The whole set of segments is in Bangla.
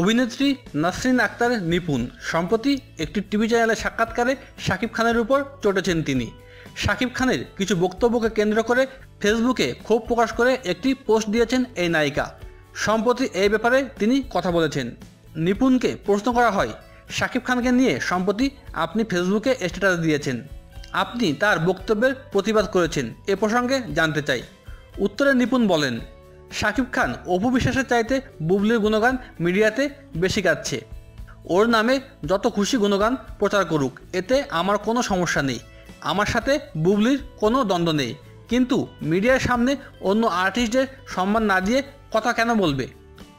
অভিনেত্রী নাসরিন আক্তার নিপুণ। সম্প্রতি একটি টিভি চ্যানেলে সাক্ষাৎকারে শাকিব খানের উপর চটেছেন তিনি। শাকিব খানের কিছু বক্তব্যকে কেন্দ্র করে ফেসবুকে ক্ষোভ প্রকাশ করে একটি পোস্ট দিয়েছেন এই নায়িকা। সম্প্রতি এই ব্যাপারে তিনি কথা বলেছেন। নিপুণকে প্রশ্ন করা হয়, শাকিব খানকে নিয়ে সম্প্রতি আপনি ফেসবুকে স্ট্যাটাস দিয়েছেন। আপনি তার বক্তব্যের প্রতিবাদ করেছেন, এ প্রসঙ্গে জানতে চাই। উত্তরে নিপুণ বলেন শাকিব খান অপু বিশ্বাসের চাইতে বুবলির গুণগান মিডিয়াতে বেশি গাচ্ছে। ওর নামে যত খুশি গুণগান প্রচার করুক, এতে আমার কোনো সমস্যা নেই। আমার সাথে বুবলির কোনো দ্বন্দ্ব নেই। কিন্তু মিডিয়ার সামনে অন্য আর্টিস্টদের সম্মান না দিয়ে কথা কেন বলবে?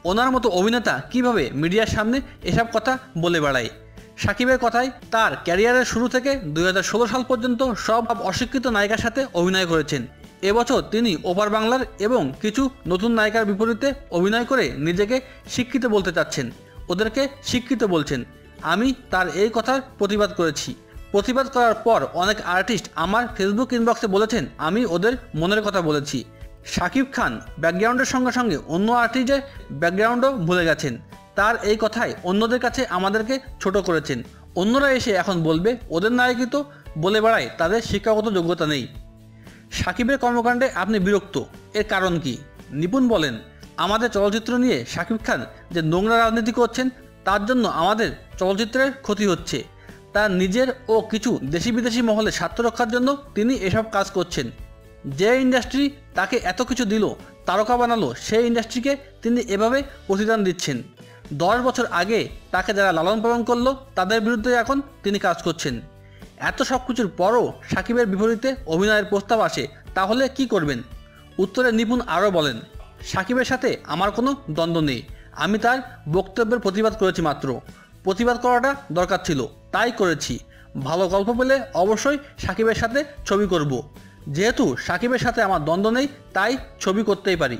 ওনার মতো অভিনেতা কীভাবে মিডিয়ার সামনে এসব কথা বলে বেড়ায়? সাকিবের কথায় তার ক্যারিয়ারের শুরু থেকে দুই হাজার ষোলো সাল পর্যন্ত সব অশিক্ষিত নায়িকার সাথে অভিনয় করেছেন। এবছর তিনি ওপার বাংলার এবং কিছু নতুন নায়িকার বিপরীতে অভিনয় করে নিজেকে শিক্ষিত বলতে চাচ্ছেন। ওদেরকে শিক্ষিত বলছেন। আমি তার এই কথার প্রতিবাদ করেছি। প্রতিবাদ করার পর অনেক আর্টিস্ট আমার ফেসবুক ইনবক্সে বলেছেন, আমি ওদের মনের কথা বলেছি। শাকিব খান ব্যাকগ্রাউন্ডের সঙ্গে সঙ্গে অন্য আর্টিস্টের ব্যাকগ্রাউন্ডও ভুলে গেছেন। তার এই কথায় অন্যদের কাছে আমাদেরকে ছোট করেছেন। অন্যরা এসে এখন বলবে, ওদের নায়কই তো বলে বেড়ায়, তাদের শিক্ষাগত যোগ্যতা নেই। সাকিবের কর্মকাণ্ডে আপনি বিরক্ত। এর কারণ কি? নিপুণ বলেন, আমাদের চলচ্চিত্র নিয়ে সাকিব খান যে নোংরা রাজনীতি করছেন, তার জন্য আমাদের চলচ্চিত্রের ক্ষতি হচ্ছে। তার নিজের ও কিছু দেশি বিদেশি মহলে স্বার্থ রক্ষার জন্য তিনি এসব কাজ করছেন। যে ইন্ডাস্ট্রি তাকে এত কিছু দিল, তারকা বানালো, সেই ইন্ডাস্ট্রিকে তিনি এভাবে প্রতিদান দিচ্ছেন। দশ বছর আগে তাকে যারা লালন পালন করল, তাদের বিরুদ্ধে এখন তিনি কাজ করছেন। এত সব কিছুর পরও সাকিবের বিপরীতে অভিনয়ের প্রস্তাব আসে, তাহলে কি করবেন? উত্তরে নিপুণ আরও বলেন, সাকিবের সাথে আমার কোনো দ্বন্দ্ব নেই। আমি তার বক্তব্যের প্রতিবাদ করেছি মাত্র। প্রতিবাদ করাটা দরকার ছিল, তাই করেছি। ভালো গল্প পেলে অবশ্যই সাকিবের সাথে ছবি করব। যেহেতু সাকিবের সাথে আমার দ্বন্দ্ব নেই, তাই ছবি করতেই পারি।